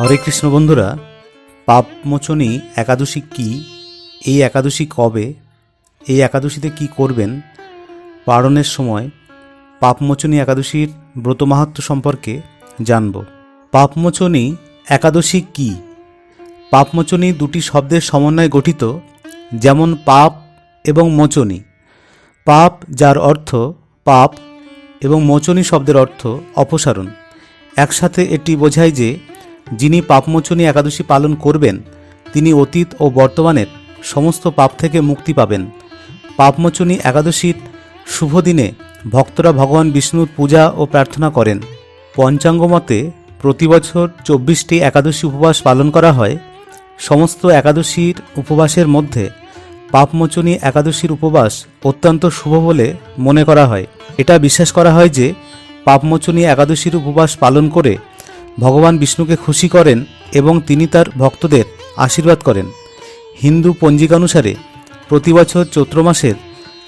হরে কৃষ্ণ বন্ধুরা পাপমোচনী একাদশী কি? এই একাদশী কবে? এই একাদশীতে কি করবেন? পারণের সময় পাপমোচনী একাদশীর ব্রত মাহাত্ম সম্পর্কে জানব। পাপমোচনী একাদশী কি? পাপমোচনী দুটি শব্দের সমন্বয়ে গঠিত, যেমন পাপ এবং মোচনী পাপ যার অর্থ পাপ এবং মোচনী শব্দের অর্থ অপসারণ। একসাথে এটি বোঝায় যে যিনি পাপমোচনী একাদশী পালন করবেন, তিনি অতীত ও বর্তমানের সমস্ত পাপ থেকে মুক্তি পাবেন। পাপমোচনী একাদশীর শুভ দিনে ভক্তরা ভগবান বিষ্ণুর পূজা ও প্রার্থনা করেন। পঞ্চাঙ্গ মতে, প্রতি বছর চব্বিশটি একাদশী উপবাস পালন করা হয়। সমস্ত একাদশীর উপবাসের মধ্যে পাপমোচনী একাদশীর উপবাস অত্যন্ত শুভ বলে মনে করা হয়। এটা বিশ্বাস করা হয় যে, পাপমোচনী একাদশীর উপবাস পালন করে ভগবান বিষ্ণুকে খুশি করেন এবং তিনি তার ভক্তদের আশীর্বাদ করেন। হিন্দু পঞ্জিকানুসারে প্রতি বছর চৈত্র মাসের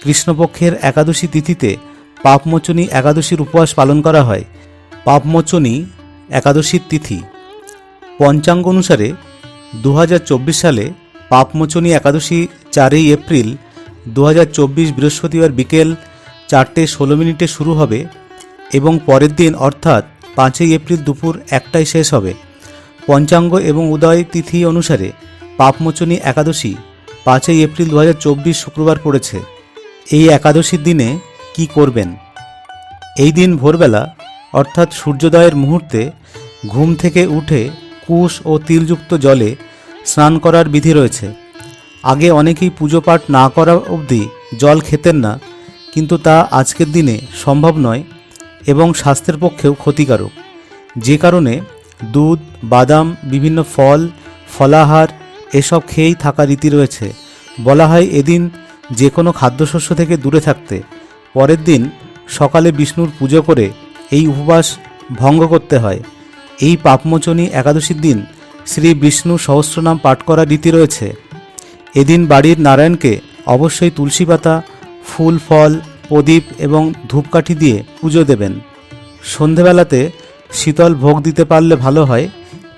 কৃষ্ণপক্ষের একাদশী তিথিতে পাপমোচনী একাদশীর উপবাস পালন করা হয়। পাপমোচনী একাদশীর তিথি। পঞ্চাঙ্গ অনুসারে দু হাজার চব্বিশ সালে পাপমোচনী একাদশী চারই এপ্রিল দু হাজার চব্বিশ বৃহস্পতিবার বিকেল চারটে ষোলো মিনিটে শুরু হবে এবং পরের দিন অর্থাৎ পাঁচই এপ্রিল দুপুর একটায় শেষ হবে। পঞ্চাঙ্গ এবং উদয় তিথি অনুসারে পাপমোচনী একাদশী পাঁচই এপ্রিল দু হাজার চব্বিশ শুক্রবার পড়েছে। এই একাদশীর দিনে কি করবেন? এই দিন ভোরবেলা, অর্থাৎ সূর্যোদয়ের মুহূর্তে, ঘুম থেকে উঠে কুশ ও তিলযুক্ত জলে স্নান করার বিধি রয়েছে। আগে অনেকেই পুজো পাঠ না করা অবধি জল খেতেন না, কিন্তু তা আজকের দিনে সম্ভব নয়। এবং স্বাস্থ্যের পক্ষেও ক্ষতিকারক। যে কারণে দুধ, বাদাম, বিভিন্ন ফল, ফলাহার এসব খেয়েই থাকা রীতি রয়েছে। বলা হয় এদিন যে কোনো খাদ্যশস্য থেকে দূরে থাকতে। পরের দিন সকালে বিষ্ণুর পুজো করে এই উপবাস ভঙ্গ করতে হয়। এই পাপমোচনী একাদশীর দিন শ্রী বিষ্ণু সহস্রনাম পাঠ করার রীতি রয়েছে। এদিন বাড়ির নারায়ণকে অবশ্যই তুলসী পাতা, ফুল, ফল প্রদীপ এবং ধূপকাঠি দিয়ে পুজো দেবেন। সন্ধেবেলাতে শীতল ভোগ দিতে পারলে ভালো হয়।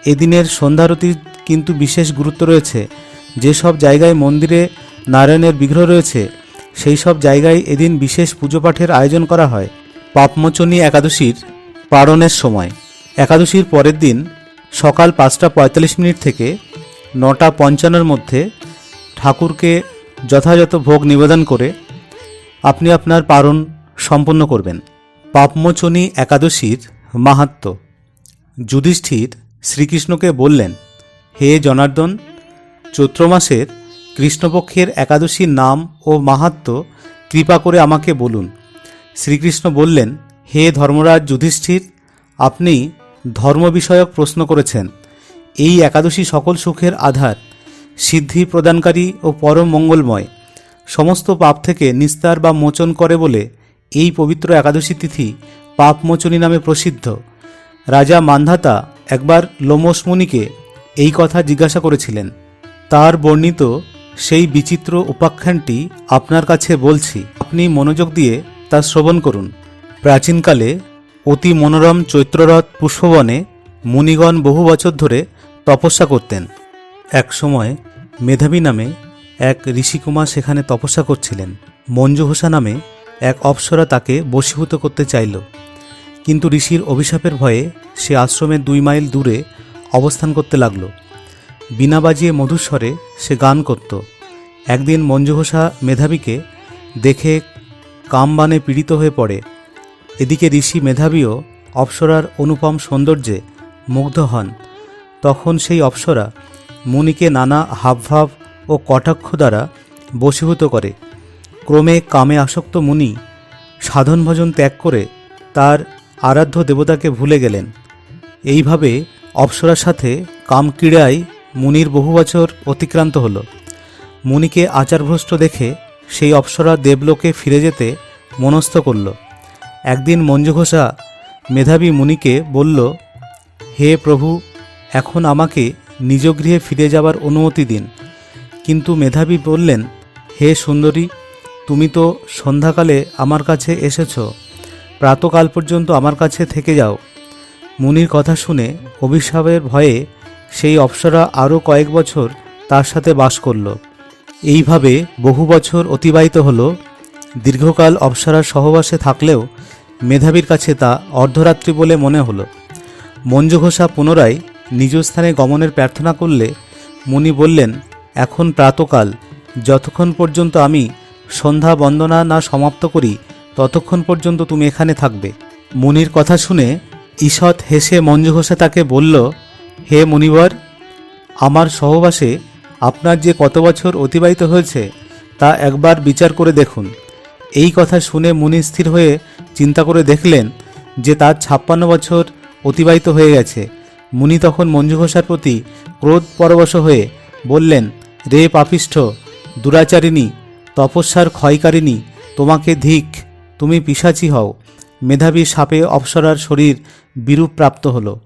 এদিনের সন্ধ্যারতির কিন্তু বিশেষ গুরুত্ব রয়েছে। যেসব জায়গায় মন্দিরে নারায়ণের বিগ্রহ রয়েছে, সেই সব জায়গায় এদিন বিশেষ পুজো পাঠের আয়োজন করা হয়। পাপমোচনী একাদশীর পারণের সময়। একাদশীর পরের দিন সকাল পাঁচটা পঁয়তাল্লিশ মিনিট থেকে নটা পঞ্চান্নর মধ্যে ঠাকুরকে যথাযথ ভোগ নিবেদন করে আপনি আপনার পারণ সম্পন্ন করবেন। পাপমোচনী একাদশীর মাহাত্ম। যুধিষ্ঠির শ্রীকৃষ্ণকে বললেন, হে জনার্দন, চৈত্র মাসের কৃষ্ণপক্ষের একাদশীর নাম ও মাহাত্ম কৃপা করে আমাকে বলুন। শ্রীকৃষ্ণ বললেন, হে ধর্মরাজ যুধিষ্ঠির, আপনি ধর্ম বিষয়ক প্রশ্ন করেছেন। এই একাদশী সকল সুখের আধার, সিদ্ধি প্রদানকারী ও পরম মঙ্গলময়। সমস্ত পাপ থেকে নিস্তার বা মোচন করে বলে এই পবিত্র একাদশী তিথি পাপমোচনী নামে প্রসিদ্ধ। রাজা মান্ধাতা একবার লোমস মুনিকে এই কথা জিজ্ঞাসা করেছিলেন, তার বর্ণিত সেই বিচিত্র উপাখ্যানটি আপনার কাছে বলছি, আপনি মনোযোগ দিয়ে তা শ্রবণ করুন। প্রাচীনকালে অতি মনোরম চৈত্ররথ পুষ্পবনে মুনিগণ বহু বছর ধরে তপস্যা করতেন। একসময় মেধাবী নামে এক ঋষিকুমার সেখানে তপস্যা করছিলেন। মঞ্জু মঞ্জুহোসা নামে এক অপ্সরা তাকে বশীভূত করতে চাইল। কিন্তু ঋষির অভিশাপের ভয়ে সে আশ্রমের দুই মাইল দূরে অবস্থান করতে লাগল। বিনা বাজিয়ে মধুস্বরে সে গান করত। একদিন মঞ্জুহোসা মেধাবীকে দেখে কামবানে পীড়িত হয়ে পড়ে। এদিকে ঋষি মেধাবীও অপ্সরার অনুপম সৌন্দর্যে মুগ্ধ হন। তখন সেই অপ্সরা মুনিকে নানা হাবভাব ও কটাক্ষ দ্বারা বশীভূত করে। ক্রমে কামে আসক্ত মুনি সাধন ভজন ত্যাগ করে তার আরাধ্য দেবতাকে ভুলে গেলেন। এইভাবে অপ্সরার সাথে কামক্রীড়ায় মুনির বহু বছর অতিক্রান্ত হলো। মুনিকে আচারভ্রষ্ট দেখে সেই অপ্সরা দেবলোকে ফিরে যেতে মনস্থ করল। একদিন মঞ্জুঘোষা মেধাবী মুনিকে বলল, হে প্রভু, এখন আমাকে নিজ গৃহে ফিরে যাবার অনুমতি দিন। কিন্তু মেধাবী বললেন, হে সুন্দরী, তুমি তো সন্ধ্যাকালে আমার কাছে এসেছ। প্রাতকাল পর্যন্ত আমার কাছে থেকে যাও। মুনির কথা শুনে অভিশাপের ভয়ে সেই অপ্সরা আরও কয়েক বছর তার সাথে বাস করল। এইভাবে বহু বছর অতিবাহিত হলো। দীর্ঘকাল অপ্সরার সহবাসে থাকলেও মেধাবীর কাছে তা অর্ধরাত্রি বলে মনে হলো। মঞ্জু ঘোষা পুনরায় নিজ স্থানে গমনের প্রার্থনা করলে মুনি বললেন এখন প্রাতকাল। যতক্ষণ পর্যন্ত আমি সন্ধ্যা বন্দনা না সমাপ্ত করি, ততক্ষণ পর্যন্ত তুমি এখানে থাকবে। মুনির কথা শুনে ঈষৎ হেসে মঞ্জু ঘোষা তাকে বলল, হে মুনিবর, আমার সহবাসে আপনার যে কত বছর অতিবাহিত হয়েছে, তা একবার বিচার করে দেখুন। এই কথা শুনে মুনি স্থির হয়ে চিন্তা করে দেখলেন যে তার ছাপ্পান্ন বছর অতিবাহিত হয়ে গেছে। মুনি তখন মঞ্জু ঘোষার প্রতি ক্রোধ পরবশ হয়ে বললেন রে পাপিষ্ঠ দুরাচারিণী, তপস্যার ক্ষয়কারিণী, তোমাকে ধিক, তুমি পিসাচি হও। মেধাবী সাপে অপ্সরার শরীর বিরূপ প্রাপ্ত হলো।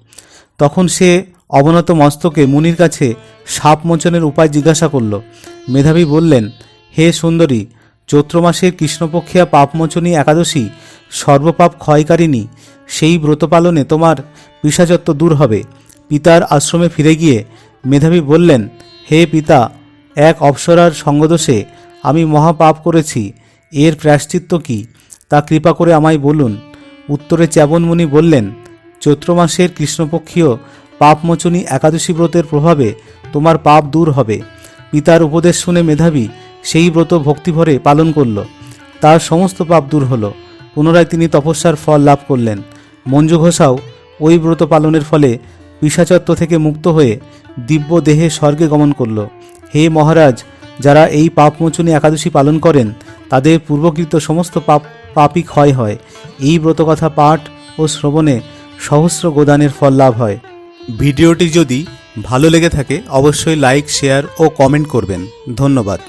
তখন সে অবনত মস্তকে মুনির কাছে সাপ মোচনের উপায় জিজ্ঞাসা করল। মেধাবী বললেন, হে সুন্দরী চৈত্র মাসের কৃষ্ণপক্ষিয়া পাপমোচনী একাদশী সর্বপাপ ক্ষয়কারিণী, সেই ব্রত পালনে তোমার পিসাচত্ব দূর হবে। পিতার আশ্রমে ফিরে গিয়ে মেধাবী বললেন, হে পিতা এক অপ্সরার সঙ্গদোষে আমি মহাপাপ করেছি। এর প্রায়শ্চিত্ত কি? তা কৃপা করে আমায় বলুন। উত্তরে চ্যাবনমুনি বললেন, চৈত্র মাসের কৃষ্ণপক্ষীয় পাপমোচনী একাদশী ব্রতের প্রভাবে তোমার পাপ দূর হবে। পিতার উপদেশ শুনে মেধাবী সেই ব্রত ভক্তিভরে পালন করল। তার সমস্ত পাপ দূর হলো। পুনরায় তিনি তপস্যার ফল লাভ করলেন। মঞ্জু ঘোষাও ওই ব্রত পালনের ফলে পিসাচত্ব থেকে মুক্ত হয়ে দিব্য দেহে স্বর্গে গমন করল। হে মহারাজ, যারা এই পাপমোচনী একাদশী পালন করেন, তাদের পূর্বকৃত সমস্ত পাপ পাপই ক্ষয় হয়। এই ব্রতকথা পাঠ ও শ্রবণে সহস্র গোদানের ফল লাভ হয়। ভিডিওটি যদি ভালো লেগে থাকে, অবশ্যই লাইক, শেয়ার ও কমেন্ট করবেন। ধন্যবাদ।